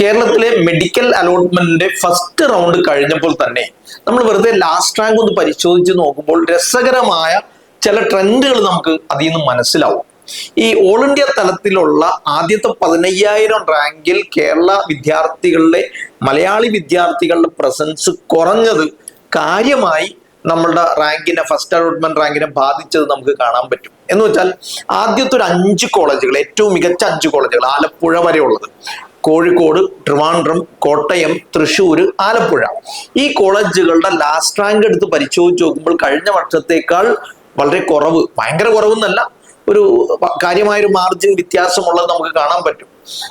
കേരളത്തിലെ medical അലോട്ട്മെന്റിന്റെ first round കഴിഞ്ഞപ്പോൾ തന്നെ നമ്മൾ വെറുതെ ലാസ്റ്റ് റാങ്ക് ഒന്ന് പരിശോധിച്ച് നോക്കുമ്പോൾ രസകരമായ ചില ട്രെൻഡുകൾ നമുക്ക് അതിൽ നിന്ന് മനസ്സിലാവും. ഈ ഓൾ ഇന്ത്യ തലത്തിലുള്ള ആദ്യത്തെ പതിനയ്യായിരം റാങ്കിൽ കേരള വിദ്യാർത്ഥികളുടെ മലയാളി വിദ്യാർത്ഥികളുടെ പ്രസൻസ് കുറഞ്ഞത് കാര്യമായി നമ്മളുടെ റാങ്കിനെ ഫസ്റ്റ് അലോട്ട്മെന്റ് റാങ്കിനെ ബാധിച്ചത് നമുക്ക് കാണാൻ പറ്റും. എന്ന് വെച്ചാൽ ആദ്യത്തെ ഒരു അഞ്ച് കോളേജുകൾ ഏറ്റവും മികച്ച അഞ്ച് കോളേജുകൾ ആലപ്പുഴ വരെയുള്ളത്. കോഴിക്കോട് ട്രിവാൻഡ്രം കോട്ടയം തൃശ്ശൂർ ആലപ്പുഴ. ഈ കോളേജുകളുടെ ലാസ്റ്റ് റാങ്ക് എടുത്ത് പരിശോധിച്ച് നോക്കുമ്പോൾ കഴിഞ്ഞ വർഷത്തേക്കാൾ വളരെ കുറവ്. ഭയങ്കര കുറവെന്നല്ല ഒരു കാര്യമായൊരു മാർജിൻ വ്യത്യാസമുള്ളത് നമുക്ക് കാണാൻ പറ്റും.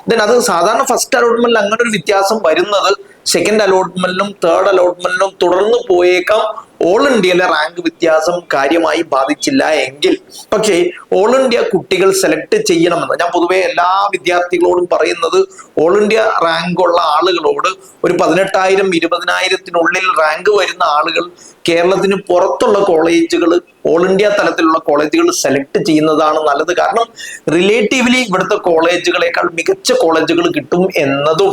ദെൻ അത് സാധാരണ ഫസ്റ്റ് അലോട്ട്മെന്റിൽ അങ്ങനെ ഒരു വ്യത്യാസം വരുന്നത് സെക്കൻഡ് അലോട്ട്മെന്റിലും തേർഡ് അലോട്ട്മെന്റിലും തുടർന്ന് പോയേക്കാം. ഓൾ ഇന്ത്യയിലെ റാങ്ക് വ്യത്യാസം കാര്യമായി ബാധിച്ചില്ല എങ്കിൽ പക്ഷേ ഓൾ ഇന്ത്യ കുട്ടികൾ സെലക്ട് ചെയ്യണമെന്ന്. ഞാൻ പൊതുവേ എല്ലാ വിദ്യാർത്ഥികളോടും പറയുന്നത് ഓൾ ഇന്ത്യ റാങ്ക് ഉള്ള ആളുകളോട് ഒരു പതിനെട്ടായിരം ഇരുപതിനായിരത്തിനുള്ളിൽ റാങ്ക് വരുന്ന ആളുകൾ കേരളത്തിന് പുറത്തുള്ള കോളേജുകൾ ഓൾ ഇന്ത്യ തലത്തിലുള്ള കോളേജുകൾ സെലക്ട് ചെയ്യുന്നതാണ് നല്ലത്. കാരണം റിലേറ്റീവ്ലി ഇവിടുത്തെ കോളേജുകളെക്കാൾ മികച്ച കോളേജുകൾ കിട്ടും എന്നതും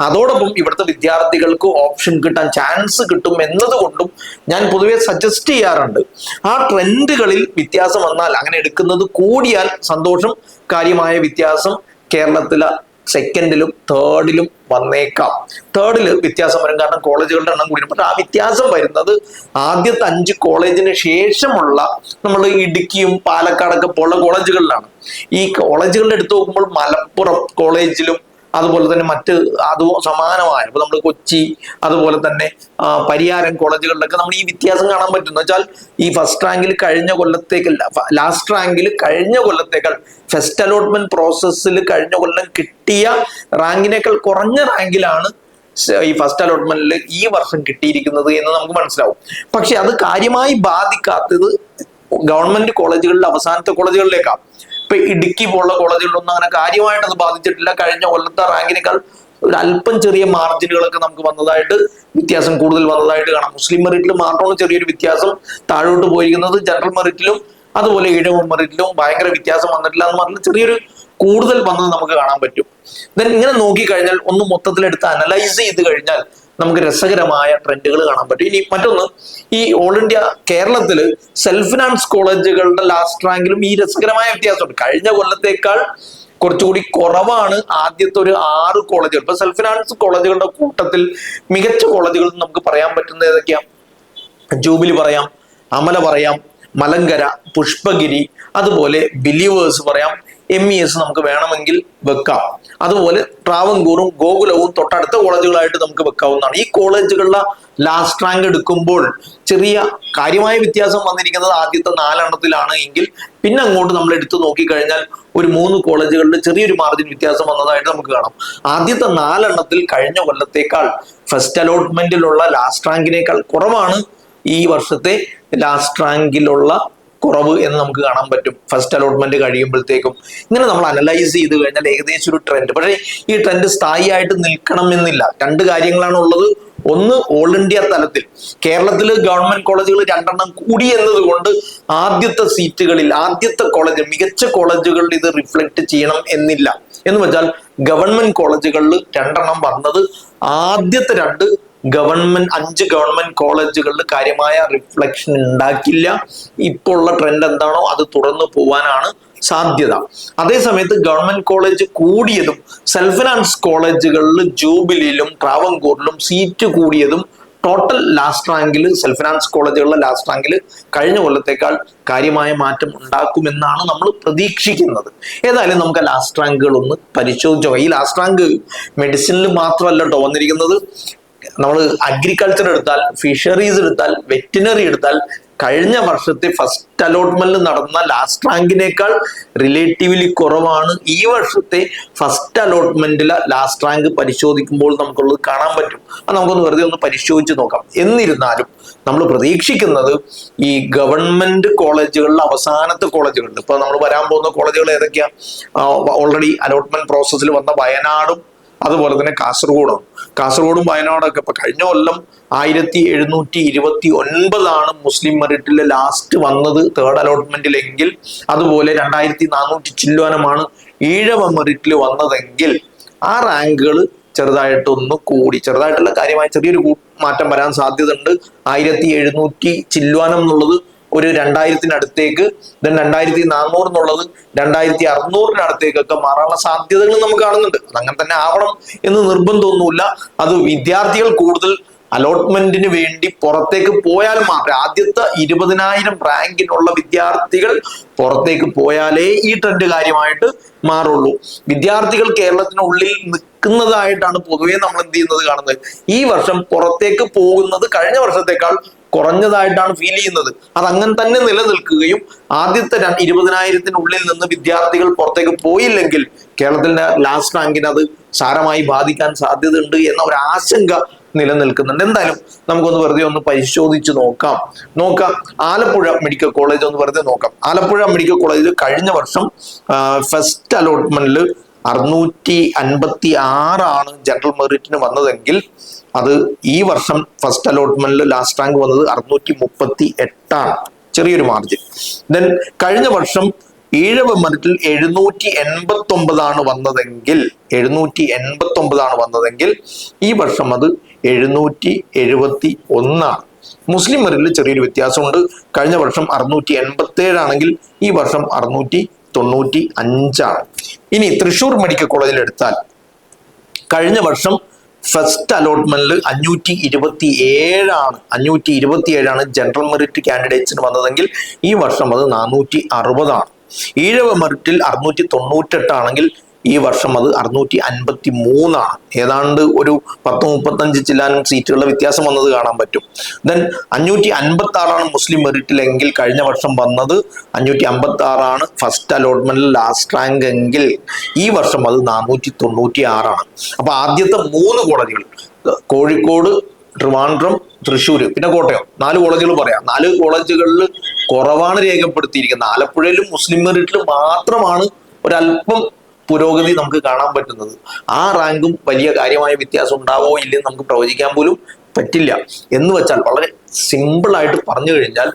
അതോടൊപ്പം ഇവിടുത്തെ വിദ്യാർത്ഥികൾക്ക് ഓപ്ഷൻ കിട്ടാൻ ചാൻസ് കിട്ടും എന്നതുകൊണ്ടും ഞാൻ പൊതുവെ സജസ്റ്റ് ചെയ്യാറുണ്ട്. ആ ട്രെൻഡുകളിൽ വ്യത്യാസം വന്നാൽ അങ്ങനെ എടുക്കുന്നത് കൂടിയാൽ സന്തോഷം കാര്യമായ വ്യത്യാസം കേരളത്തിലെ സെക്കൻഡിലും തേർഡിലും വന്നേക്കാം. തേർഡിൽ വ്യത്യാസം വരും കാരണം കോളേജുകളുടെ എണ്ണം കൂടി പക്ഷെ ആ വ്യത്യാസം വരുന്നത് ആദ്യത്തെ അഞ്ച് കോളേജിന് ശേഷമുള്ള നമ്മൾ ഇടുക്കിയും പാലക്കാടൊക്കെ പോലുള്ള കോളേജുകളിലാണ്. ഈ കോളേജുകളുടെ എടുത്ത് നോക്കുമ്പോൾ മലപ്പുറം കോളേജിലും അതുപോലെ തന്നെ മറ്റ് അത് സമാനമായ ഇപ്പൊ നമ്മൾ കൊച്ചി അതുപോലെ തന്നെ പരിയാരം കോളേജുകളിലൊക്കെ നമ്മൾ ഈ വ്യത്യാസം കാണാൻ പറ്റും വെച്ചാൽ ഈ ഫസ്റ്റ് റാങ്കിൽ കഴിഞ്ഞ കൊല്ലത്തേക്ക് ലാസ്റ്റ് റാങ്കിൽ കഴിഞ്ഞ കൊല്ലത്തേക്കാൾ ഫസ്റ്റ് അലോട്ട്മെന്റ് പ്രോസസ്സിൽ കഴിഞ്ഞ കൊല്ലം കിട്ടിയ റാങ്കിനേക്കാൾ കുറഞ്ഞ റാങ്കിലാണ് ഈ ഫസ്റ്റ് അലോട്ട്മെന്റിൽ ഈ വർഷം കിട്ടിയിരിക്കുന്നത് എന്ന് നമുക്ക് മനസ്സിലാവും. പക്ഷെ അത് കാര്യമായി ബാധിക്കാത്തത് ഗവൺമെന്റ് കോളേജുകളിലെ അവസാനത്തെ കോളേജുകളിലേക്കാണ് ഇപ്പൊ ഇടുക്കി പോലുള്ള കോളേജുകളിലൊന്നും അങ്ങനെ കാര്യമായിട്ട് അത് ബാധിച്ചിട്ടില്ല. കഴിഞ്ഞ കൊല്ലത്തെ റാങ്കിനേക്കാൾ ഒരു അല്പം ചെറിയ മാർജിനുകളൊക്കെ നമുക്ക് വന്നതായിട്ട് വ്യത്യാസം കൂടുതൽ വന്നതായിട്ട് കാണാം. മുസ്ലിം മെറിറ്റിൽ മാത്രമാണ് ചെറിയൊരു വ്യത്യാസം താഴോട്ട് പോയിരിക്കുന്നത്. ജനറൽ മെറിറ്റിലും അതുപോലെ ഈഴവ മെറിറ്റിലും ഭയങ്കര വ്യത്യാസം വന്നിട്ടില്ല എന്ന് പറഞ്ഞാൽ ചെറിയൊരു കൂടുതൽ വന്നത് നമുക്ക് കാണാൻ പറ്റും. ദെൻ ഇങ്ങനെ നോക്കിക്കഴിഞ്ഞാൽ ഒന്ന് മൊത്തത്തിലെടുത്ത് അനലൈസ് ചെയ്ത് കഴിഞ്ഞാൽ നമുക്ക് രസകരമായ ട്രെൻഡുകൾ കാണാൻ പറ്റും. ഇനി മറ്റൊന്ന് ഈ ഓൾ ഇന്ത്യ കേരളത്തിൽ സെൽഫ് ഫിനാൻസ് കോളേജുകളുടെ ലാസ്റ്റ് റാങ്കിലും ഈ രസകരമായ വ്യത്യാസമുണ്ട്. കഴിഞ്ഞ കൊല്ലത്തേക്കാൾ കുറച്ചുകൂടി കുറവാണ് ആദ്യത്തെ ഒരു ആറ് കോളേജുകൾ ഇപ്പൊ സെൽഫ് ഫിനാൻസ് കോളേജുകളുടെ കൂട്ടത്തിൽ മികച്ച കോളേജുകൾ നമുക്ക് പറയാൻ പറ്റുന്ന ഏതൊക്കെയാ? ജൂബിലി പറയാം അമല പറയാം മലങ്കര പുഷ്പഗിരി അതുപോലെ ബിലീവേഴ്സ് പറയാം. എം ഇ എസ് നമുക്ക് വേണമെങ്കിൽ വെക്കാം. അതുപോലെ ട്രാവൻകൂറും ഗോകുലവും തൊട്ടടുത്ത കോളേജുകളായിട്ട് നമുക്ക് വെക്കാവുന്നതാണ്. ഈ കോളേജുകളിലെ ലാസ്റ്റ് റാങ്ക് എടുക്കുമ്പോൾ ചെറിയ കാര്യമായ വ്യത്യാസം വന്നിരിക്കുന്നത് ആദ്യത്തെ നാലെണ്ണത്തിലാണ് എങ്കിൽ പിന്നെ അങ്ങോട്ട് നമ്മൾ എടുത്തു നോക്കിക്കഴിഞ്ഞാൽ ഒരു മൂന്ന് കോളേജുകളിൽ ചെറിയൊരു മാർജിൻ വ്യത്യാസം വന്നതായിട്ട് നമുക്ക് കാണാം. ആദ്യത്തെ നാലെണ്ണത്തിൽ കഴിഞ്ഞ കൊല്ലത്തേക്കാൾ ഫസ്റ്റ് അലോട്ട്മെന്റിലുള്ള ലാസ്റ്റ് റാങ്കിനേക്കാൾ കുറവാണ് ഈ വർഷത്തെ ലാസ്റ്റ് റാങ്കിലുള്ള കുറവ് എന്ന് നമുക്ക് കാണാൻ പറ്റും. ഫസ്റ്റ് അലോട്ട്മെന്റ് കഴിയുമ്പോഴത്തേക്കും ഇങ്ങനെ നമ്മൾ അനലൈസ് ചെയ്ത് കഴിഞ്ഞാൽ ഏകദേശം ഒരു ട്രെൻഡ് പക്ഷേ ഈ ട്രെൻഡ് സ്ഥായിയായിട്ട് നിൽക്കണമെന്നില്ല രണ്ട് കാര്യങ്ങളാണ് ഉള്ളത്. ഒന്ന് ഓൾ ഇന്ത്യ തലത്തിൽ. കേരളത്തിൽ ഗവൺമെന്റ് കോളേജുകൾ രണ്ടെണ്ണം കൂടി എന്നതുകൊണ്ട് ആദ്യത്തെ സീറ്റുകളിൽ ആദ്യത്തെ കോളേജ് മികച്ച കോളേജുകളിൽ ഇത് റിഫ്ലക്ട് ചെയ്യണം എന്നില്ല. എന്ന് വെച്ചാൽ ഗവൺമെന്റ് കോളേജുകളിൽ രണ്ടെണ്ണം വന്നത് ആദ്യത്തെ രണ്ട് ഗവൺമെന്റ് അഞ്ച് ഗവൺമെന്റ് കോളേജുകളിൽ കാര്യമായ റിഫ്ലക്ഷൻ ഉണ്ടാക്കില്ല. ഇപ്പോൾ ഉള്ള ട്രെൻഡ് എന്താണോ അത് തുറന്നു പോവാനാണ് സാധ്യത. അതേസമയത്ത് ഗവൺമെന്റ് കോളേജ് കൂടിയതും സെൽഫ് ഫിനാൻസ് കോളേജുകളിൽ ജൂബിലിയിലും ട്രാവൻകൂറിലും സീറ്റ് കൂടിയതും ടോട്ടൽ ലാസ്റ്റ് റാങ്കിൽ സെൽഫ് ഫിനാൻസ് കോളേജുകളിലെ ലാസ്റ്റ് റാങ്കിൽ കഴിഞ്ഞ കൊല്ലത്തേക്കാൾ കാര്യമായ മാറ്റം ഉണ്ടാക്കുമെന്നാണ് നമ്മൾ പ്രതീക്ഷിക്കുന്നത്. ഏതായാലും നമുക്ക് ലാസ്റ്റ് റാങ്കുകൾ ഒന്ന് പരിശോധിച്ചോ ഈ ലാസ്റ്റ് റാങ്ക് മെഡിസിനിൽ മാത്രമല്ല കേട്ടോ വന്നിരിക്കുന്നത്. നമ്മൾ അഗ്രികൾച്ചർ എടുത്താൽ ഫിഷറീസ് എടുത്താൽ വെറ്റിനറി എടുത്താൽ കഴിഞ്ഞ വർഷത്തെ ഫസ്റ്റ് അലോട്ട്മെന്റിൽ നടന്ന ലാസ്റ്റ് റാങ്കിനേക്കാൾ റിലേറ്റീവ്ലി കുറവാണ്. ഈ വർഷത്തെ ഫസ്റ്റ് അലോട്ട്മെന്റിലെ ലാസ്റ്റ് റാങ്ക് പരിശോധിക്കുമ്പോൾ നമുക്കുള്ളത് കാണാൻ പറ്റും. അത് നമുക്കൊന്ന് വെറുതെ ഒന്ന് പരിശോധിച്ച് നോക്കാം. എന്നിരുന്നാലും നമ്മൾ പ്രതീക്ഷിക്കുന്നത് ഈ ഗവൺമെന്റ് കോളേജുകളിലെ അവസാനത്തെ കോളേജുകളുണ്ട് ഇപ്പൊ നമ്മൾ വരാൻ പോകുന്ന കോളേജുകൾ ഏതൊക്കെയാ? ഓൾറെഡി അലോട്ട്മെന്റ് പ്രോസസ്സിൽ വന്ന വയനാടും അതുപോലെ തന്നെ കാസർഗോഡും. കാസർഗോഡും വയനാടൊക്കെ ഇപ്പൊ കഴിഞ്ഞ കൊല്ലം ആയിരത്തി എഴുന്നൂറ്റി ഇരുപത്തി ഒൻപതാണ് മുസ്ലിം മെറിറ്റിൽ ലാസ്റ്റ് വന്നത് തേർഡ് അലോട്ട്മെന്റിലെങ്കിൽ അതുപോലെ രണ്ടായിരത്തി നാനൂറ്റി ചില്ലുവാനമാണ് ഈഴവ മെറിറ്റിൽ വന്നതെങ്കിൽ. ആ റാങ്കുകൾ ചെറുതായിട്ടൊന്ന് കൂടി. ചെറുതായിട്ടുള്ള കാര്യമായി ചെറിയൊരു മാറ്റം വരാൻ സാധ്യതയുണ്ട്. ആയിരത്തി എഴുന്നൂറ്റി ചില്ലുവാനം എന്നുള്ളത് ഒരു രണ്ടായിരത്തിനടുത്തേക്ക് ദെൻ രണ്ടായിരത്തി നാനൂറ് എന്നുള്ളത് രണ്ടായിരത്തി അറുന്നൂറിനടുത്തേക്കൊക്കെ മാറാനുള്ള സാധ്യതകൾ നമുക്ക് കാണുന്നുണ്ട്. അങ്ങനെ തന്നെ ആവണം എന്ന് നിർബന്ധമൊന്നുമില്ല. അത് വിദ്യാർത്ഥികൾ കൂടുതൽ അലോട്ട്മെന്റിന് വേണ്ടി പുറത്തേക്ക് പോയാൽ മാത്രമേ ആദ്യത്തെ ഇരുപതിനായിരം റാങ്കിനുള്ള വിദ്യാർത്ഥികൾ പുറത്തേക്ക് പോയാലേ ഈ ട്രെൻഡ് കാര്യമായിട്ട് മാറുള്ളൂ. വിദ്യാർത്ഥികൾ കേരളത്തിനുള്ളിൽ നിൽക്കുന്നതായിട്ടാണ് പൊതുവേ നമ്മൾ എന്ത് ചെയ്യുന്നത് കാണുന്നത്. ഈ വർഷം പുറത്തേക്ക് പോകുന്നത് കഴിഞ്ഞ വർഷത്തേക്കാൾ കുറഞ്ഞതായിട്ടാണ് ഫീൽ ചെയ്യുന്നത്. അത് അങ്ങനെ തന്നെ നിലനിൽക്കുകയും ആദ്യത്തെ ഇരുപതിനായിരത്തിനുള്ളിൽ നിന്ന് വിദ്യാർത്ഥികൾ പുറത്തേക്ക് പോയില്ലെങ്കിൽ കേരളത്തിന്റെ ലാസ്റ്റ് റാങ്കിന് അത് സാരമായി ബാധിക്കാൻ സാധ്യതയുണ്ട് എന്ന ഒരു ആശങ്ക നിലനിൽക്കുന്നുണ്ട്. എന്തായാലും നമുക്കൊന്ന് വെറുതെ ഒന്ന് പരിശോധിച്ച് നോക്കാം. നോക്കാം. ആലപ്പുഴ മെഡിക്കൽ കോളേജ് ഒന്ന് വെറുതെ നോക്കാം. ആലപ്പുഴ മെഡിക്കൽ കോളേജിൽ കഴിഞ്ഞ വർഷം ഫസ്റ്റ് അലോട്ട്മെന്റിൽ അറുന്നൂറ്റി അൻപത്തി ആറാണ് ജനറൽ മെറിറ്റിന് വന്നതെങ്കിൽ അത് ഈ വർഷം ഫസ്റ്റ് അലോട്ട്മെന്റിൽ ലാസ്റ്റ് റാങ്ക് വന്നത് അറുന്നൂറ്റി മുപ്പത്തി എട്ടാണ് ചെറിയൊരു മാർജിൻ ദെൻ കഴിഞ്ഞ വർഷം ഈഴവ മെറിറ്റിൽ എഴുന്നൂറ്റി എൺപത്തി ഒമ്പതാണ് വന്നതെങ്കിൽ എഴുന്നൂറ്റി എൺപത്തി ഒമ്പതാണ് വന്നതെങ്കിൽ ഈ വർഷം അത് എഴുന്നൂറ്റി എഴുപത്തി ഒന്നാണ് മുസ്ലിം മെറിറ്റിൽ ചെറിയൊരു വ്യത്യാസമുണ്ട്. കഴിഞ്ഞ വർഷം അറുന്നൂറ്റി എൺപത്തി ഏഴാണെങ്കിൽ ഈ വർഷം അറുന്നൂറ്റി തൊണ്ണൂറ്റി അഞ്ചാണ് ഇനി തൃശൂർ മെഡിക്കൽ കോളേജിൽ എടുത്താൽ കഴിഞ്ഞ വർഷം ഫസ്റ്റ് അലോട്ട്മെന്റിൽ അഞ്ഞൂറ്റി ഇരുപത്തി ഏഴാണ് അഞ്ഞൂറ്റി ഇരുപത്തി ഏഴാണ് ജനറൽ മെറിറ്റ് കാൻഡിഡേറ്റ്സിന് വന്നതെങ്കിൽ ഈ വർഷം അത് നാനൂറ്റി അറുപതാണ് ഈഴവ മെറിറ്റിൽ അറുന്നൂറ്റി തൊണ്ണൂറ്റെട്ടാണെങ്കിൽ ഈ വർഷം അത് അറുന്നൂറ്റി അൻപത്തി മൂന്നാണ് ഏതാണ്ട് ഒരു പത്ത് മുപ്പത്തഞ്ച് ചില്ലാനും സീറ്റുകളുടെ വ്യത്യാസം വന്നത് കാണാൻ പറ്റും. ദെൻ അഞ്ഞൂറ്റി അൻപത്തി ആറാണ് മുസ്ലിം മെറിറ്റിലെങ്കിൽ കഴിഞ്ഞ വർഷം വന്നത് അഞ്ഞൂറ്റി അമ്പത്തി ആറാണ് ഫസ്റ്റ് അലോട്ട്മെന്റിൽ ലാസ്റ്റ് റാങ്ക് എങ്കിൽ ഈ വർഷം അത് നാനൂറ്റി തൊണ്ണൂറ്റി ആറാണ് അപ്പൊ ആദ്യത്തെ മൂന്ന് കോളേജുകൾ കോഴിക്കോട് ട്രിവാൻഡ്രം തൃശ്ശൂർ പിന്നെ കോട്ടയം. നാല് കോളേജുകൾ പറയാം. നാല് കോളേജുകളിൽ കുറവാണ് രേഖപ്പെടുത്തിയിരിക്കുന്നത്. ആലപ്പുഴയിലും മുസ്ലിം മെറിറ്റിലും മാത്രമാണ് ഒരല്പം പുരോഗതി നമുക്ക് കാണാൻ പറ്റുന്നത്. ആ റാങ്കും വലിയ കാര്യമായ വ്യത്യാസം ഉണ്ടാവോ ഇല്ലെന്ന് നമുക്ക് പ്രവചിക്കാൻ പോലും പറ്റില്ല. എന്ന് വെച്ചാൽ വളരെ സിമ്പിളായിട്ട് പറഞ്ഞു കഴിഞ്ഞാൽ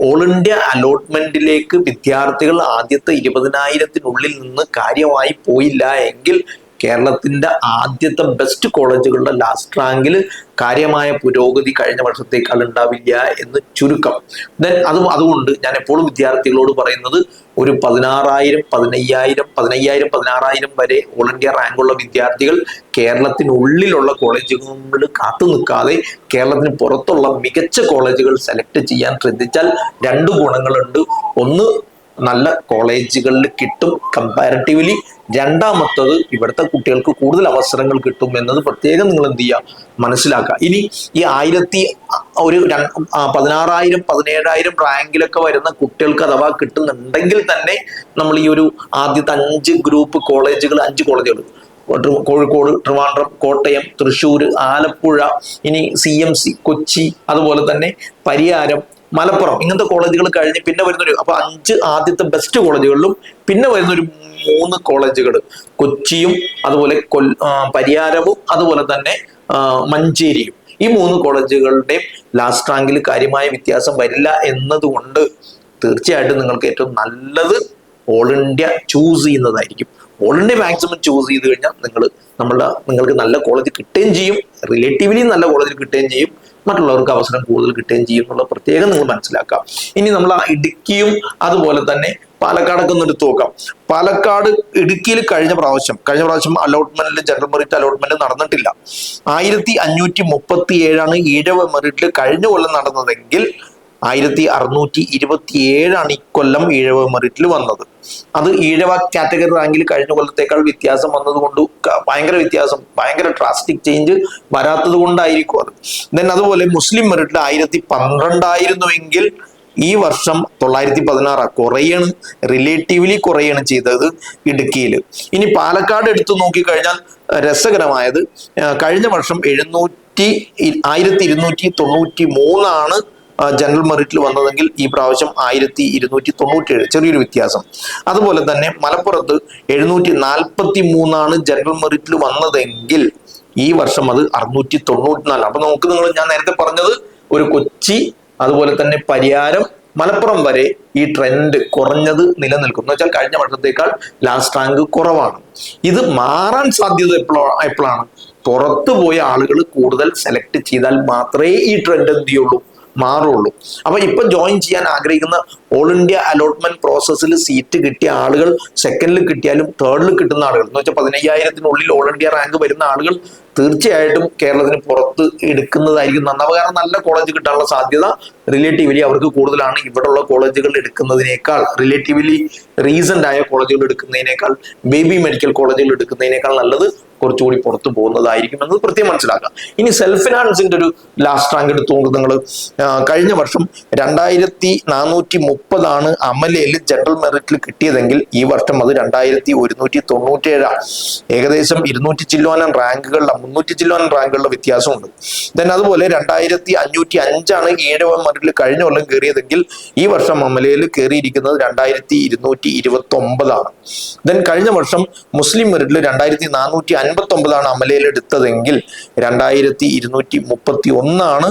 ഓൾ ഇന്ത്യ അലോട്ട്മെന്റിലേക്ക് വിദ്യാർത്ഥികൾ ആദ്യത്തെ ഇരുപതിനായിരത്തിനുള്ളിൽ നിന്ന് കാര്യമായി പോയില്ല എങ്കിൽ കേരളത്തിന്റെ ആദ്യത്തെ ബെസ്റ്റ് കോളേജുകളുടെ ലാസ്റ്റ് റാങ്കിൽ കാര്യമായ പുരോഗതി കഴിഞ്ഞ വർഷത്തേക്കാൾ ഉണ്ടാവില്ല എന്ന് ചുരുക്കം. ദെൻ അതും അതുകൊണ്ട് ഞാൻ എപ്പോഴും വിദ്യാർത്ഥികളോട് പറയുന്നത് ഒരു പതിനാറായിരം പതിനയ്യായിരം പതിനയ്യായിരം പതിനാറായിരം വരെ വോളണ്ടിയർ റാങ്കുള്ള വിദ്യാർത്ഥികൾ കേരളത്തിനുള്ളിലുള്ള കോളേജുകളിൽ കാത്തു നിൽക്കാതെ കേരളത്തിന് പുറത്തുള്ള മികച്ച കോളേജുകൾ സെലക്ട് ചെയ്യാൻ ശ്രദ്ധിച്ചാൽ രണ്ട് ഗുണങ്ങളുണ്ട്. ഒന്ന് നല്ല കോളേജുകളിൽ കിട്ടും കമ്പാരിറ്റീവ്ലി രണ്ടാമത്തത് ഇവിടുത്തെ കുട്ടികൾക്ക് കൂടുതൽ അവസരങ്ങൾ കിട്ടും എന്നത് പ്രത്യേകം നിങ്ങൾ എന്ത് ചെയ്യുക മനസ്സിലാക്കുക. ഇനി ഈ ആയിരത്തി ഒരു പതിനാറായിരം പതിനേഴായിരം റാങ്കിലൊക്കെ വരുന്ന കുട്ടികൾക്ക് അഥവാ കിട്ടുന്നുണ്ടെങ്കിൽ തന്നെ നമ്മൾ ഈ ഒരു ആദ്യത്തെ അഞ്ച് ഗ്രൂപ്പ് കോളേജുകൾ അഞ്ച് കോളേജുകൾ കോഴിക്കോട് ട്രിവാൻഡ്രം കോട്ടയം തൃശ്ശൂർ ആലപ്പുഴ ഇനി സി എം സി കൊച്ചി അതുപോലെ തന്നെ പരിയാരം മലപ്പുറം ഇങ്ങനത്തെ കോളേജുകൾ കഴിഞ്ഞ് പിന്നെ വരുന്നൊരു അപ്പൊ അഞ്ച് ആദ്യത്തെ ബെസ്റ്റ് കോളേജുകളിലും പിന്നെ വരുന്നൊരു മൂന്ന് കോളേജുകൾ കൊച്ചിയും അതുപോലെ കൊൽ പരിയാരവും അതുപോലെ തന്നെ മഞ്ചേരിയും. ഈ മൂന്ന് കോളേജുകളുടെയും ലാസ്റ്റ് റാങ്കിൽ കാര്യമായ വ്യത്യാസം വരില്ല എന്നതുകൊണ്ട് തീർച്ചയായിട്ടും നിങ്ങൾക്ക് ഏറ്റവും നല്ലത് ഓൾ ഇന്ത്യ ചൂസ് ചെയ്യുന്നതായിരിക്കും. ഓൾ ഇന്ത്യ മാക്സിമം ചൂസ് ചെയ്ത് കഴിഞ്ഞാൽ നിങ്ങൾ നമ്മളുടെ നിങ്ങൾക്ക് നല്ല കോളേജ് കിട്ടുകയും ചെയ്യും. റിലേറ്റീവ്ലി നല്ല കോളേജിൽ കിട്ടുകയും ചെയ്യും. മറ്റുള്ളവർക്ക് അവസരം കൂടുതൽ കിട്ടുകയും ചെയ്യും എന്നുള്ള പ്രത്യേകം നിങ്ങൾ മനസ്സിലാക്കാം. ഇനി നമ്മൾ ആ ഇടുക്കിയും അതുപോലെ തന്നെ പാലക്കാടൊക്കെ ഒന്ന് എടുത്തു നോക്കാം. പാലക്കാട് ഇടുക്കിയിൽ കഴിഞ്ഞ പ്രാവശ്യം കഴിഞ്ഞ പ്രാവശ്യം അലോട്ട്മെന്റിൽ ജനറൽ മെറിറ്റ് അലോട്ട്മെന്റ് നടന്നിട്ടില്ല ആയിരത്തി അഞ്ഞൂറ്റി മുപ്പത്തി ഏഴാണ് ഈഴവ മെറിറ്റിൽ കഴിഞ്ഞ കൊല്ലം നടന്നതെങ്കിൽ ആയിരത്തി അറുന്നൂറ്റി ഇരുപത്തി ഏഴാണ് ഇക്കൊല്ലം ഈഴവ മെറിറ്റിൽ വന്നത്. അത് ഈഴവ കാറ്റഗറി റാങ്കിൽ കഴിഞ്ഞ കൊല്ലത്തേക്കാൾ വ്യത്യാസം വന്നതുകൊണ്ട് ഭയങ്കര വ്യത്യാസം ഭയങ്കര ഡ്രാസ്റ്റിക് ചേഞ്ച് വരാത്തത് കൊണ്ടായിരിക്കും അത്. ദെൻ അതുപോലെ മുസ്ലിം മെറിറ്റിൽ ആയിരത്തി പന്ത്രണ്ടായിരുന്നുവെങ്കിൽ ഈ വർഷം തൊള്ളായിരത്തി പതിനാറ് കുറയാണ് റിലേറ്റീവ്ലി കുറയാണ് ചെയ്തത് ഇടുക്കിയിൽ ഇനി പാലക്കാട് എടുത്തു നോക്കിക്കഴിഞ്ഞാൽ രസകരമായത് കഴിഞ്ഞ വർഷം എഴുന്നൂറ്റി ആയിരത്തി ഇരുന്നൂറ്റി തൊണ്ണൂറ്റി മൂന്നാണ് ജനറൽ മെറിറ്റിൽ വന്നതെങ്കിൽ ഈ പ്രാവശ്യം ആയിരത്തി ഇരുന്നൂറ്റി തൊണ്ണൂറ്റി ഏഴ് ചെറിയൊരു വ്യത്യാസം. അതുപോലെ തന്നെ മലപ്പുറത്ത് എഴുന്നൂറ്റി നാൽപ്പത്തി മൂന്നാണ് ജനറൽ മെറിറ്റിൽ വന്നതെങ്കിൽ ഈ വർഷം അത് അറുന്നൂറ്റി തൊണ്ണൂറ്റി നാല് അപ്പൊ നമുക്ക് നിങ്ങൾ ഞാൻ നേരത്തെ പറഞ്ഞത് ഒരു കൊച്ചി അതുപോലെ തന്നെ പരിയാരം മലപ്പുറം വരെ ഈ ട്രെൻഡ് കുറഞ്ഞത് നിലനിൽക്കും എന്ന് വെച്ചാൽ കഴിഞ്ഞ വർഷത്തേക്കാൾ ലാസ്റ്റ് റാങ്ക് കുറവാണ്. ഇത് മാറാൻ സാധ്യത എപ്പോ എപ്പോഴാണ് പുറത്തു പോയ ആളുകൾ കൂടുതൽ സെലക്ട് ചെയ്താൽ മാത്രമേ ഈ ട്രെൻഡ് എന്ത് ചെയ്യുള്ളൂ? മാറുള്ളൂ. അപ്പൊ ഇപ്പൊ ജോയിൻ ചെയ്യാൻ ആഗ്രഹിക്കുന്ന ഓൾ ഇന്ത്യ അലോട്ട്മെന്റ് പ്രോസസ്സിൽ സീറ്റ് കിട്ടിയ ആളുകൾ സെക്കൻഡിൽ കിട്ടിയാലും തേർഡിൽ കിട്ടുന്ന ആളുകൾ. എന്ന് വെച്ചാൽ പതിനയ്യായിരത്തിനുള്ളിൽ ഓൾ ഇന്ത്യ റാങ്ക് വരുന്ന ആളുകൾ തീർച്ചയായിട്ടും കേരളത്തിന് പുറത്ത് എടുക്കുന്നതായിരിക്കും നന്നാവുക കാരണം നല്ല കോളേജ് കിട്ടാനുള്ള സാധ്യത റിലേറ്റീവ്ലി അവർക്ക് കൂടുതലാണ്. ഇവിടെയുള്ള കോളേജുകൾ എടുക്കുന്നതിനേക്കാൾ റിലേറ്റീവ്ലി റീസെന്റ് ആയ കോളേജുകൾ എടുക്കുന്നതിനേക്കാൾ ബേബി മെഡിക്കൽ കോളേജുകൾ എടുക്കുന്നതിനേക്കാൾ നല്ലത് കുറച്ചുകൂടി പുറത്തു പോകുന്നതായിരിക്കും എന്നത് പ്രത്യേകം മനസ്സിലാക്കുക. ഇനി സെൽഫ് ഫിനാൻസിന്റെ ഒരു ലാസ്റ്റ് റാങ്ക് എടുത്തു നോക്ക് നിങ്ങൾ കഴിഞ്ഞ വർഷം രണ്ടായിരത്തി നാനൂറ്റി മുപ്പതാണ് അമലയിൽ ജനറൽ മെറിറ്റിൽ കിട്ടിയതെങ്കിൽ ഈ വർഷം അത് രണ്ടായിരത്തി ഒരുന്നൂറ്റി തൊണ്ണൂറ്റേഴാണ് ഏകദേശം ഇരുന്നൂറ്റി ചില്ലുവാനം റാങ്കുകളിലെ മുന്നൂറ്റി ചില്ലുവാനം റാങ്കുകളുടെ വ്യത്യാസമുണ്ട്. ദെൻ അതുപോലെ രണ്ടായിരത്തി അഞ്ഞൂറ്റി അഞ്ചാണ് ഏഴവ മെറിറ്റിൽ കഴിഞ്ഞ കൊല്ലം കയറിയതെങ്കിൽ ഈ വർഷം അമലയിൽ കയറിയിരിക്കുന്നത് രണ്ടായിരത്തി ഇരുന്നൂറ്റി ഇരുപത്തി ഒമ്പതാണ് ദെൻ കഴിഞ്ഞ വർഷം മുസ്ലിം മെറിറ്റിൽ രണ്ടായിരത്തി നാനൂറ്റി അൻപത്തി ഒമ്പതാണ് അമലയിൽ എടുത്തതെങ്കിൽ രണ്ടായിരത്തി ഇരുന്നൂറ്റി മുപ്പത്തി ഒന്നാണ്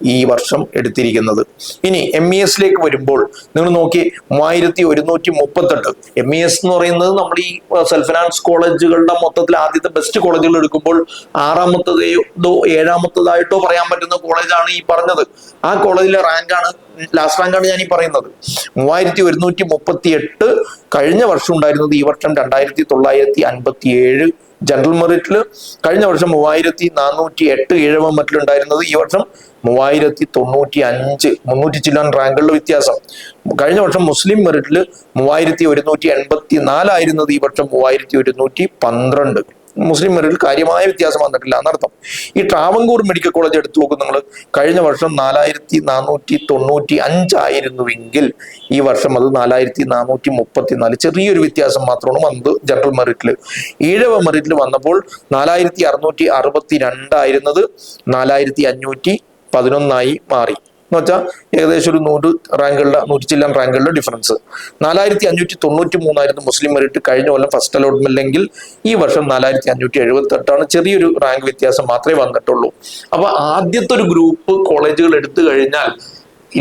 ഈ വർഷം എടുത്തിരിക്കുന്നത്. ഇനി എം ഇ എസിലേക്ക് വരുമ്പോൾ നിങ്ങൾ നോക്കി മൂവായിരത്തി ഒരുന്നൂറ്റി മുപ്പത്തെട്ട് എം ഇ എസ് എന്ന് പറയുന്നത് നമ്മൾ ഈ സെൽഫ് ഫിനാൻസ് കോളേജുകളുടെ മൊത്തത്തിൽ ആദ്യത്തെ ബെസ്റ്റ് കോളേജുകൾ എടുക്കുമ്പോൾ ആറാമത്തതോ ഏഴാമത്തതായിട്ടോ പറയാൻ പറ്റുന്ന കോളേജാണ് ഈ പറഞ്ഞത്. ആ കോളേജിലെ റാങ്കാണ് ലാസ്റ്റ് റാങ്കാണ് ഞാൻ ഈ പറയുന്നത്. മൂവായിരത്തി ഒരുന്നൂറ്റി മുപ്പത്തി എട്ട് കഴിഞ്ഞ വർഷം ഉണ്ടായിരുന്നത് ഈ വർഷം രണ്ടായിരത്തി തൊള്ളായിരത്തി അൻപത്തി ഏഴ് ജനറൽ മെറിറ്റിൽ കഴിഞ്ഞ വർഷം മൂവായിരത്തി നാനൂറ്റി എട്ട് ഏഴാം മെറിറ്റിലുണ്ടായിരുന്നത് ഈ വർഷം മൂവായിരത്തി തൊണ്ണൂറ്റി അഞ്ച് മുന്നൂറ്റി ചില്ലാൻ റാങ്കുകളുടെ വ്യത്യാസം. കഴിഞ്ഞ വർഷം മുസ്ലിം മെറിറ്റിൽ മൂവായിരത്തി ഒരുന്നൂറ്റി എൺപത്തി നാലായിരുന്നത് ഈ വർഷം മൂവായിരത്തി ഒരുന്നൂറ്റി പന്ത്രണ്ട് മുസ്ലിം മെറിറ്റിൽ കാര്യമായ വ്യത്യാസം വന്നിട്ടില്ല എന്നർത്ഥം. ഈ ട്രാവങ്കൂർ മെഡിക്കൽ കോളേജ് എടുത്തു നോക്കും നിങ്ങൾ കഴിഞ്ഞ വർഷം നാലായിരത്തി നാനൂറ്റി തൊണ്ണൂറ്റി അഞ്ചായിരുന്നുവെങ്കിൽ ഈ വർഷം അത് നാലായിരത്തി നാനൂറ്റി മുപ്പത്തിനാല് ചെറിയൊരു വ്യത്യാസം മാത്രമാണ് വന്നത് ജനറൽ മെറിറ്റിൽ ഈഴവ മെറിറ്റിൽ വന്നപ്പോൾ നാലായിരത്തി അറുന്നൂറ്റി അറുപത്തി രണ്ടായിരുന്നത് നാലായിരത്തി അഞ്ഞൂറ്റി പതിനൊന്നായി മാറി. എന്ന് വെച്ചാൽ ഏകദേശം ഒരു നൂറ് റാങ്കുകളുടെ നൂറ്റി ചില്ലാൻ റാങ്കുകളുടെ ഡിഫറൻസ് നാലായിരത്തി അഞ്ഞൂറ്റി തൊണ്ണൂറ്റി മൂന്നായിരുന്നു മുസ്ലിം മെറിറ്റ് കഴിഞ്ഞ കൊല്ലം ഫസ്റ്റ് അലോട്ട്മെന്റിലെങ്കിൽ ഈ വർഷം നാലായിരത്തി അഞ്ഞൂറ്റി എഴുപത്തി എട്ടാണ് ചെറിയൊരു റാങ്ക് വ്യത്യാസം മാത്രമേ വന്നിട്ടുള്ളൂ. അപ്പൊ ആദ്യത്തെ ഒരു ഗ്രൂപ്പ് കോളേജുകൾ എടുത്തു കഴിഞ്ഞാൽ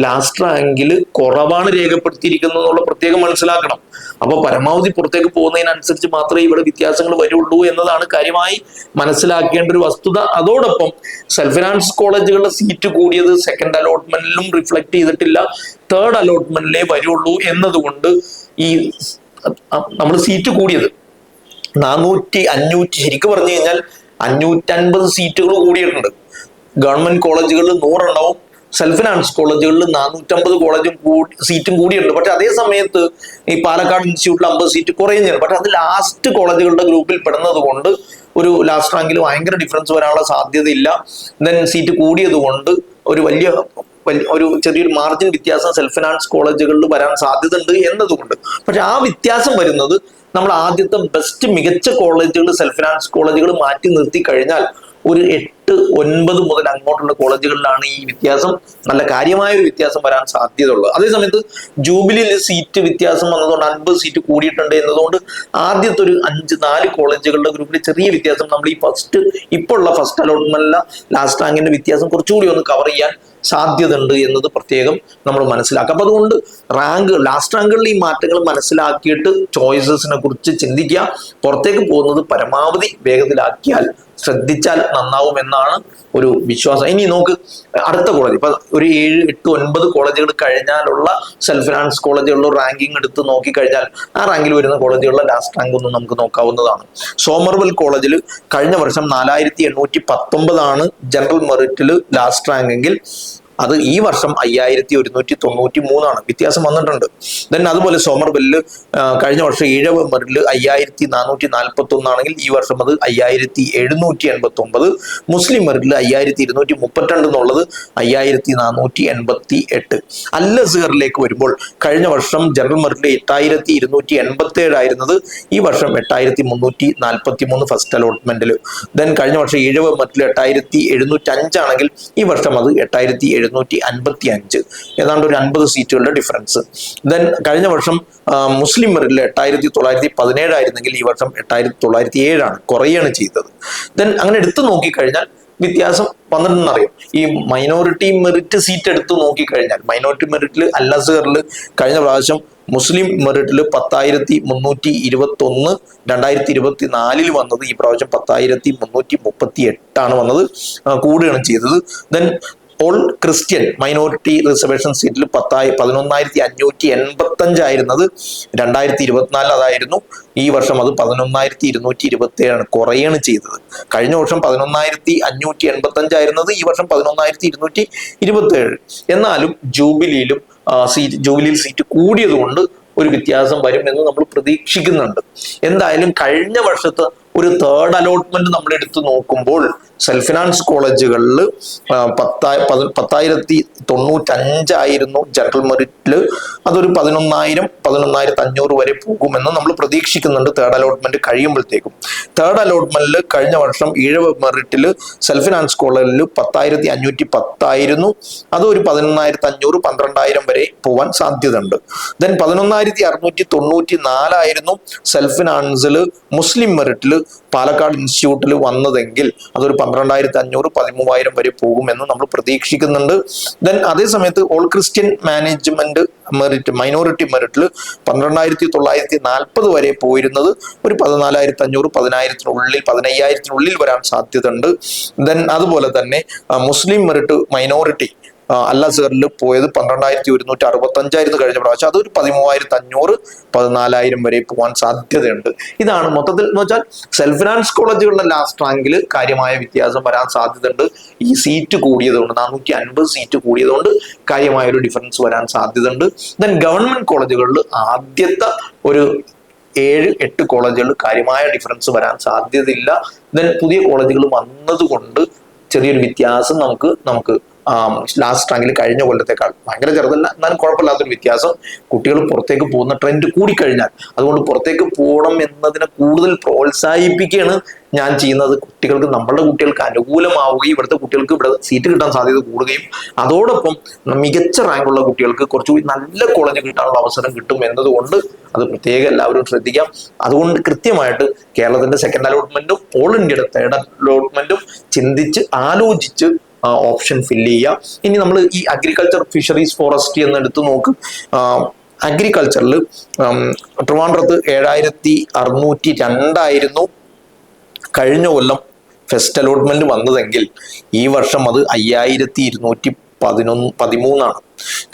ലാസ്റ്റ് റാങ്കിൽ കുറവാണ് രേഖപ്പെടുത്തിയിരിക്കുന്നത് എന്നുള്ള പ്രത്യേകം മനസ്സിലാക്കണം. അപ്പോൾ പരമാവധി പുറത്തേക്ക് പോകുന്നതിനനുസരിച്ച് മാത്രമേ ഇവിടെ വ്യത്യാസങ്ങൾ വരുള്ളൂ എന്നതാണ് കാര്യമായി മനസ്സിലാക്കേണ്ട ഒരു വസ്തുത. അതോടൊപ്പം സെൽഫ് ഫിനാൻസ് കോളേജുകളുടെ സീറ്റ് കൂടിയത് സെക്കൻഡ് അലോട്ട്മെന്റിലും റിഫ്ലക്ട് ചെയ്തിട്ടില്ല. തേർഡ് അലോട്ട്മെന്റിലേ വരുള്ളൂ എന്നതുകൊണ്ട് ഈ നമ്മൾ സീറ്റ് കൂടിയത് നാനൂറ്റി അഞ്ഞൂറ്റി ശരിക്കും പറഞ്ഞു കഴിഞ്ഞാൽ അഞ്ഞൂറ്റൻപത് സീറ്റുകൾ കൂടിയിട്ടുണ്ട്. ഗവൺമെന്റ് കോളേജുകളിൽ നൂറെണ്ണവും സെൽഫ് ഫിനാൻസ് കോളേജുകളിൽ നാനൂറ്റമ്പത് കോളേജും സീറ്റും കൂടിയുണ്ട്. പക്ഷെ അതേ സമയത്ത് ഈ പാലക്കാട് ഇൻസ്റ്റിറ്റ്യൂട്ടിൽ അമ്പത് സീറ്റ് കുറയുന്നുണ്ട്. പക്ഷെ അത് ലാസ്റ്റ് കോളേജുകളുടെ ഗ്രൂപ്പിൽ പെടുന്നത് കൊണ്ട് ഒരു ലാസ്റ്റ് റാങ്കിൽ ഭയങ്കര ഡിഫറൻസ് വരാനുള്ള സാധ്യതയില്ല. ദെൻ സീറ്റ് കൂടിയത് കൊണ്ട് ഒരു വലിയ ഒരു ചെറിയൊരു മാർജിൻ വ്യത്യാസം സെൽഫ് ഫിനാൻസ് കോളേജുകളിൽ വരാൻ സാധ്യത ഉണ്ട് എന്നതുകൊണ്ട്. പക്ഷെ ആ വ്യത്യാസം വരുന്നത് നമ്മൾ ആദ്യത്തെ ബെസ്റ്റ് മികച്ച കോളേജുകൾ സെൽഫ് ഫിനാൻസ് കോളേജുകൾ മാറ്റി നിർത്തി കഴിഞ്ഞാൽ ഒരു എട്ട് ഒൻപത് മുതൽ അങ്ങോട്ടുള്ള കോളേജുകളിലാണ് ഈ വ്യത്യാസം. നല്ല കാര്യമായ ഒരു വ്യത്യാസം വരാൻ സാധ്യത സാധ്യതയുള്ളത് അതേസമയത്ത് ജൂബിലിയിൽ സീറ്റ് വ്യത്യാസം വന്നതുകൊണ്ട് അൻപത് സീറ്റ് കൂടിയിട്ടുണ്ട് എന്നതുകൊണ്ട് ആദ്യത്തെ ഒരു അഞ്ച് നാല് കോളേജുകളുടെ ഗ്രൂപ്പിൽ ചെറിയ വ്യത്യാസം. നമ്മൾ ഈ ഫസ്റ്റ് ഇപ്പോൾ ഉള്ള ഫസ്റ്റ് അലോട്ട്മെന്റിലെ ലാസ്റ്റ് റാങ്കിന്റെ വ്യത്യാസം കുറച്ചുകൂടി ഒന്ന് കവർ ചെയ്യാൻ സാധ്യത ഉണ്ട് എന്നത് പ്രത്യേകം നമ്മൾ മനസ്സിലാക്കുക അപ്പൊ അതുകൊണ്ട് റാങ്ക് ലാസ്റ്റ് റാങ്കുകളിൽ ഈ മാറ്റങ്ങൾ മനസ്സിലാക്കിയിട്ട് ചോയ്സസിനെ കുറിച്ച് ചിന്തിക്കുക പുറത്തേക്ക് പോകുന്നത് പരമാവധി വേഗത്തിലാക്കിയാൽ ശ്രദ്ധിച്ചാൽ നന്നാവും എന്നാണ് ഒരു വിശ്വാസം. ഇനി നോക്ക് അടുത്ത കോളേജ്. ഇപ്പൊ ഒരു ഏഴ് എട്ട് ഒൻപത് കോളേജുകൾ കഴിഞ്ഞാലുള്ള സെൽഫ് ഫിനാൻസ് കോളേജുകളുടെ റാങ്കിങ് എടുത്ത് നോക്കിക്കഴിഞ്ഞാൽ ആ റാങ്കിൽ വരുന്ന കോളേജുകളുടെ ലാസ്റ്റ് റാങ്ക് ഒന്നും നമുക്ക് നോക്കാവുന്നതാണ്. സോമർവെൽ കോളേജിൽ കഴിഞ്ഞ വർഷം നാലായിരത്തി എണ്ണൂറ്റി പത്തൊമ്പതാണ് ജനറൽ മെറിറ്റിൽ ലാസ്റ്റ് റാങ്ക് എങ്കിൽ അത് ഈ വർഷം അയ്യായിരത്തി ഒരുന്നൂറ്റി തൊണ്ണൂറ്റി മൂന്നാണ് വ്യത്യാസം വന്നിട്ടുണ്ട്. ദെൻ അതുപോലെ സോമർ ബെല്ല് കഴിഞ്ഞ വർഷം ഏഴ് മെറിറ്റിൽ അയ്യായിരത്തി നാനൂറ്റി നാൽപ്പത്തി ഒന്നാണെങ്കിൽ ഈ വർഷം അത് അയ്യായിരത്തി എഴുന്നൂറ്റി എൺപത്തി ഒമ്പത് മുസ്ലിം മെറിറ്റിൽ അയ്യായിരത്തി ഇരുന്നൂറ്റി മുപ്പത്തിരണ്ട് എന്നുള്ളത് അയ്യായിരത്തി നാനൂറ്റി എൺപത്തി എട്ട് അല്ല സിഹറിലേക്ക് വരുമ്പോൾ കഴിഞ്ഞ വർഷം ജനറൽ മെറിറ്റിൽ എട്ടായിരത്തി ഇരുന്നൂറ്റി എൺപത്തി ഏഴായിരുന്നത് ഈ വർഷം എട്ടായിരത്തി മുന്നൂറ്റി നാൽപ്പത്തി മൂന്ന് ഫസ്റ്റ് അലോട്ട്മെന്റിൽ ദെൻ കഴിഞ്ഞ വർഷം ഏഴ് മെറിറ്റിൽ എട്ടായിരത്തി എഴുന്നൂറ്റി അഞ്ചാണെങ്കിൽ ഈ വർഷം അത് എട്ടായിരത്തി എഴുന്നൂറ്റി അൻപത്തി അഞ്ച് ഏതാണ്ട് ഒരു അൻപത് സീറ്റുകളുടെ ഡിഫറൻസ് ദെൻ കഴിഞ്ഞ വർഷം മുസ്ലിം മെറിറ്റിൽ എട്ടായിരത്തി തൊള്ളായിരത്തി പതിനേഴായിരുന്നെങ്കിൽ ഈ വർഷം എട്ടായിരത്തി തൊള്ളായിരത്തി ഏഴാണ് കുറയാണ് ചെയ്തത്. ദെൻ അങ്ങനെ എടുത്തു നോക്കിക്കഴിഞ്ഞാൽ വ്യത്യാസം പന്ത്രണ്ടെന്നറിയും ഈ മൈനോറിറ്റി മെറിറ്റ് സീറ്റ് എടുത്ത് നോക്കിക്കഴിഞ്ഞാൽ മൈനോറിറ്റി മെറിറ്റിൽ അല്ലസറിൽ കഴിഞ്ഞ പ്രാവശ്യം മുസ്ലിം മെറിറ്റിൽ പത്തായിരത്തി മുന്നൂറ്റി ഇരുപത്തി ഒന്ന് രണ്ടായിരത്തി ഇരുപത്തി നാലിൽ വന്നത് ഈ പ്രാവശ്യം പത്തായിരത്തി മുന്നൂറ്റി മുപ്പത്തി എട്ടാണ് വന്നത് കൂടുകയാണ് ചെയ്തത്. Then all Christian minority reservation സീറ്റിൽ പത്തായി പതിനൊന്നായിരത്തി അഞ്ഞൂറ്റി എൺപത്തി അഞ്ചായിരുന്നത് രണ്ടായിരത്തി ഇരുപത്തിനാലിൽ അതായിരുന്നു. ഈ വർഷം അത് പതിനൊന്നായിരത്തി ഇരുന്നൂറ്റി ഇരുപത്തി ഏഴാണ് കുറയാണ് ചെയ്തത്. കഴിഞ്ഞ വർഷം പതിനൊന്നായിരത്തി അഞ്ഞൂറ്റി എൺപത്തി അഞ്ചായിരുന്നത് ഈ വർഷം പതിനൊന്നായിരത്തി ഇരുന്നൂറ്റി ഇരുപത്തി ഏഴ് എന്നാലും ജൂബിലിയിലും സീറ്റ് ജൂബിലിയിൽ സീറ്റ് കൂടിയതുകൊണ്ട് ഒരു വ്യത്യാസം വരും എന്ന് നമ്മൾ പ്രതീക്ഷിക്കുന്നുണ്ട്. എന്തായാലും കഴിഞ്ഞ വർഷത്തെ ഒരു തേർഡ് അലോട്ട്മെന്റ് നമ്മൾ എടുത്തു നോക്കുമ്പോൾ സെൽഫ് ഫിനാൻസ് കോളേജുകളിൽ പത്തായി പതി- പത്തായിരത്തി തൊണ്ണൂറ്റഞ്ചായിരുന്നു ജനറൽ മെറിറ്റിൽ അതൊരു പതിനൊന്നായിരം പതിനൊന്നായിരത്തി അഞ്ഞൂറ് വരെ പോകുമെന്ന് നമ്മൾ പ്രതീക്ഷിക്കുന്നുണ്ട് തേർഡ് അലോട്ട്മെന്റ് കഴിയുമ്പോഴത്തേക്കും. തേർഡ് അലോട്ട്മെന്റിൽ കഴിഞ്ഞ വർഷം ഈഴവ മെറിറ്റിൽ സെൽഫ് ഫിനാൻസ് കോളേജിൽ പത്തായിരത്തി അഞ്ഞൂറ്റി പത്തായിരുന്നു അത് ഒരു പതിനൊന്നായിരത്തി അഞ്ഞൂറ് പന്ത്രണ്ടായിരം വരെ പോവാൻ സാധ്യതയുണ്ട്. ദെൻ പതിനൊന്നായിരത്തി അറുന്നൂറ്റി തൊണ്ണൂറ്റി നാലായിരുന്നു സെൽഫ് ഫിനാൻസിൽ മുസ്ലിം മെറിറ്റിൽ പാലക്കാട് ഇൻസ്റ്റിറ്റ്യൂട്ടിൽ വന്നതെങ്കിൽ അതൊരു പന്ത്രണ്ടായിരത്തി അഞ്ഞൂറ് പതിമൂവായിരം വരെ പോകുമെന്ന് നമ്മൾ പ്രതീക്ഷിക്കുന്നുണ്ട്. ദെൻ അതേ സമയത്ത് all Christian management merit minority മെറിറ്റിൽ പന്ത്രണ്ടായിരത്തി തൊള്ളായിരത്തി നാൽപ്പത് വരെ പോയിരുന്നത് ഒരു പതിനാലായിരത്തി അഞ്ഞൂറ് പതിനായിരത്തിനുള്ളിൽ പതിനയ്യായിരത്തിനുള്ളിൽ വരാൻ സാധ്യതയുണ്ട്. ദെൻ അതുപോലെ തന്നെ മുസ്ലിം മെറിറ്റ് മൈനോറിറ്റി അല്ല സെറിൽ പോയത് പന്ത്രണ്ടായിരത്തി ഒരുന്നൂറ്റി അറുപത്തി അഞ്ചായിരുന്നു കഴിഞ്ഞ പ്രാവശ്യം. അതൊരു പതിമൂവായിരത്തി അഞ്ഞൂറ് പതിനാലായിരം വരെ പോകാൻ സാധ്യതയുണ്ട്. ഇതാണ് മൊത്തത്തിൽ എന്ന് വെച്ചാൽ സെൽഫ് ഫിനാൻസ് കോളേജുകളുടെ ലാസ്റ്റ് റാങ്കിൽ കാര്യമായ വ്യത്യാസം വരാൻ സാധ്യതയുണ്ട്. ഈ സീറ്റ് കൂടിയതുകൊണ്ട് നാനൂറ്റി അൻപത് സീറ്റ് കൂടിയതുകൊണ്ട് കാര്യമായ ഒരു ഡിഫറൻസ് വരാൻ സാധ്യതയുണ്ട്. ദെൻ ഗവൺമെന്റ് കോളേജുകളിൽ ആദ്യത്തെ ഒരു ഏഴ് എട്ട് കോളേജുകളിൽ കാര്യമായ ഡിഫറൻസ് വരാൻ സാധ്യതയില്ല. ദെൻ പുതിയ കോളേജുകൾ വന്നതുകൊണ്ട് ചെറിയൊരു വ്യത്യാസം നമുക്ക് നമുക്ക് ലാസ്റ്റ് റാങ്കിൽ കഴിഞ്ഞ കൊല്ലത്തേക്കാൾ ഭയങ്കര ചെറുതല്ല എന്നാലും കുഴപ്പമില്ലാത്തൊരു വ്യത്യാസം. കുട്ടികൾ പുറത്തേക്ക് പോകുന്ന ട്രെൻഡ് കൂടിക്കഴിഞ്ഞാൽ അതുകൊണ്ട് പുറത്തേക്ക് പോകണം എന്നതിനെ കൂടുതൽ പ്രോത്സാഹിപ്പിക്കുകയാണ് ഞാൻ ചെയ്യുന്നത്. കുട്ടികൾക്ക് നമ്മളുടെ കുട്ടികൾക്ക് അനുകൂലമാവുകയും ഇവിടുത്തെ കുട്ടികൾക്ക് ഇവിടെ സീറ്റ് കിട്ടാൻ സാധ്യത കൂടുകയും അതോടൊപ്പം മികച്ച റാങ്കുള്ള കുട്ടികൾക്ക് കുറച്ചുകൂടി നല്ല കോളേജ് കിട്ടാനുള്ള അവസരം കിട്ടും എന്നതുകൊണ്ട് അത് പ്രത്യേകം എല്ലാവരും ശ്രദ്ധിക്കാം. അതുകൊണ്ട് കൃത്യമായിട്ട് കേരളത്തിന്റെ സെക്കൻഡ് അലോട്ട്മെന്റും ഓൾ ഇന്ത്യയുടെ തേർഡ് അലോട്ട്മെന്റും ചിന്തിച്ച് ആലോചിച്ച് ഓപ്ഷൻ ഫില്ല് ചെയ്യുക ഇനി നമ്മൾ ഈ അഗ്രികൾച്ചർ ഫിഷറീസ് ഫോറസ്ട്രി എന്നെടുത്ത് നോക്ക്. അഗ്രികൾച്ചറിൽ ട്രിവാൻഡ്രത്ത് ഏഴായിരത്തി അറുന്നൂറ്റി രണ്ടായിരുന്നു കഴിഞ്ഞ കൊല്ലം ഫെസ്റ്റ് അലോട്ട്മെന്റ് വന്നതെങ്കിൽ ഈ വർഷം അത് അയ്യായിരത്തി ഇരുന്നൂറ്റി പതിനൊന്ന് പതിമൂന്നാണ്.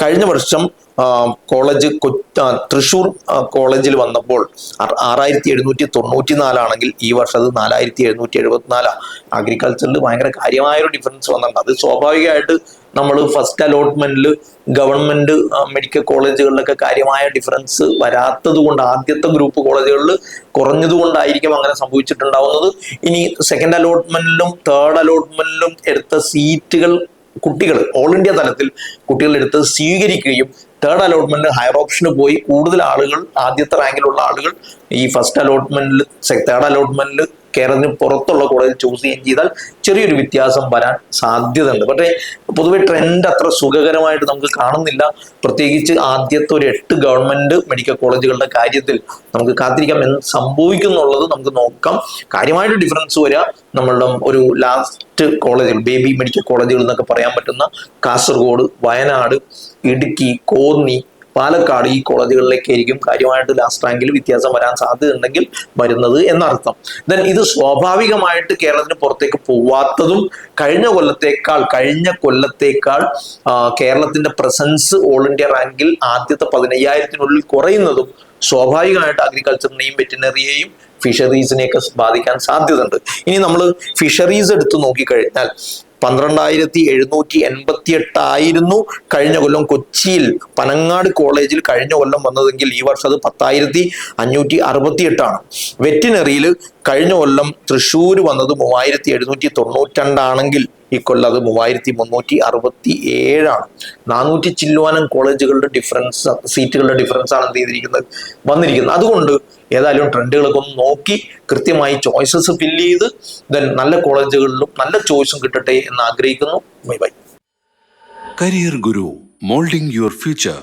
കഴിഞ്ഞ വർഷം കോളേജ് തൃശൂർ കോളേജിൽ വന്നപ്പോൾ ആറായിരത്തി എഴുന്നൂറ്റി തൊണ്ണൂറ്റി നാലാണെങ്കിൽ ഈ വർഷം അത് നാലായിരത്തി എഴുന്നൂറ്റി എഴുപത്തിനാലാണ് അഗ്രികൾച്ചറിൽ ഭയങ്കര കാര്യമായൊരു ഡിഫറൻസ് വന്നിട്ടുണ്ട്. അത് സ്വാഭാവികമായിട്ട് നമ്മൾ ഫസ്റ്റ് അലോട്ട്മെന്റിൽ ഗവൺമെന്റ് മെഡിക്കൽ കോളേജുകളിലൊക്കെ കാര്യമായ ഡിഫറൻസ് വരാത്തത് കൊണ്ട് ആദ്യത്തെ ഗ്രൂപ്പ് കോളേജുകളിൽ കുറഞ്ഞത് കൊണ്ടായിരിക്കും അങ്ങനെ സംഭവിച്ചിട്ടുണ്ടാവുന്നത്. ഇനി സെക്കൻഡ് അലോട്ട്മെന്റിലും തേർഡ് അലോട്ട്മെന്റിലും എടുത്ത സീറ്റുകൾ കുട്ടികൾ ഓൾ ഇന്ത്യ തലത്തിൽ കുട്ടികൾ എടുത്ത് സ്വീകരിക്കുകയും തേർഡ് അലോട്ട്മെന്റ് ഹയർ ഓപ്ഷന് പോയി കൂടുതൽ ആളുകൾ ആദ്യത്തെ റാങ്കിലുള്ള ആളുകൾ ഈ ഫസ്റ്റ് അലോട്ട്മെന്റിൽ തേർഡ് അലോട്ട്മെന്റിൽ കേരളത്തിന് പുറത്തുള്ള കോളേജിൽ ചൂസ് ചെയ്യുകയും ചെയ്താൽ ചെറിയൊരു വ്യത്യാസം വരാൻ സാധ്യതയുണ്ട്. പക്ഷേ പൊതുവെ ട്രെൻഡ് അത്ര സുഖകരമായിട്ട് നമുക്ക് കാണുന്നില്ല. പ്രത്യേകിച്ച് ആദ്യത്തെ ഒരു എട്ട് ഗവൺമെന്റ് മെഡിക്കൽ കോളേജുകളുടെ കാര്യത്തിൽ നമുക്ക് കാത്തിരിക്കാം എന്ന് സംഭവിക്കുന്നുള്ളത് നമുക്ക് നോക്കാം. കാര്യമായിട്ട് ഡിഫറൻസ് വരിക. നമ്മളുടെ ഒരു ലാസ്റ്റ് കോളേജുകൾ ബേബി മെഡിക്കൽ കോളേജുകൾ എന്നൊക്കെ പറയാൻ പറ്റുന്ന കാസർഗോഡ് വയനാട് ഇടുക്കി കോന്നി പാലക്കാട് ഈ കോളേജുകളിലേക്കായിരിക്കും കാര്യമായിട്ട് ലാസ്റ്റ് റാങ്കിൽ വ്യത്യാസം വരാൻ സാധ്യതയുണ്ടെങ്കിൽ വരുന്നത് എന്നർത്ഥം. ദെൻ ഇത് സ്വാഭാവികമായിട്ട് കേരളത്തിന് പുറത്തേക്ക് പോവാത്തതും കഴിഞ്ഞ കൊല്ലത്തേക്കാൾ കഴിഞ്ഞ കൊല്ലത്തേക്കാൾ കേരളത്തിന്റെ പ്രസൻസ് ഓൾ ഇന്ത്യ റാങ്കിൽ ആദ്യത്തെ പതിനയ്യായിരത്തിനുള്ളിൽ കുറയുന്നതും സ്വാഭാവികമായിട്ട് അഗ്രികൾച്ചറിനെയും വെറ്റിനറിയെയും ഫിഷറീസിനെയൊക്കെ ബാധിക്കാൻ സാധ്യതയുണ്ട്. ഇനി നമ്മൾ ഫിഷറീസ് എടുത്തു നോക്കിക്കഴിഞ്ഞാൽ പന്ത്രണ്ടായിരത്തി എഴുന്നൂറ്റി എൺപത്തി എട്ടായിരുന്നു കഴിഞ്ഞ കൊല്ലം കൊച്ചിയിൽ പനങ്ങാട് കോളേജിൽ കഴിഞ്ഞ കൊല്ലം വന്നതെങ്കിൽ ഈ വർഷം അത് പത്തായിരത്തി അഞ്ഞൂറ്റി അറുപത്തി എട്ടാണ് വെറ്റിനറിയിൽ കഴിഞ്ഞ കൊല്ലം തൃശ്ശൂർ വന്നത് മൂവായിരത്തി എഴുന്നൂറ്റി തൊണ്ണൂറ്റിരണ്ടാണെങ്കിൽ ഈ കൊല്ലം അത് മൂവായിരത്തി മുന്നൂറ്റി അറുപത്തി ഏഴാണ് നാനൂറ്റി ചില്ലുവാനം കോളേജുകളുടെ ഡിഫറൻസ് സീറ്റുകളുടെ ഡിഫറൻസ് ആണ് എന്ത് ചെയ്തിരിക്കുന്നത് വന്നിരിക്കുന്നത്. അതുകൊണ്ട് ഏതായാലും ട്രെൻഡുകളൊക്കെ ഒന്ന് നോക്കി കൃത്യമായി ചോയ്സസ് ഫില്ല് ചെയ്ത് ദെൻ നല്ല കോളേജുകളിലും നല്ല ചോയ്സും കിട്ടട്ടെ എന്ന് ആഗ്രഹിക്കുന്നു. Bye bye career guru moulding your future.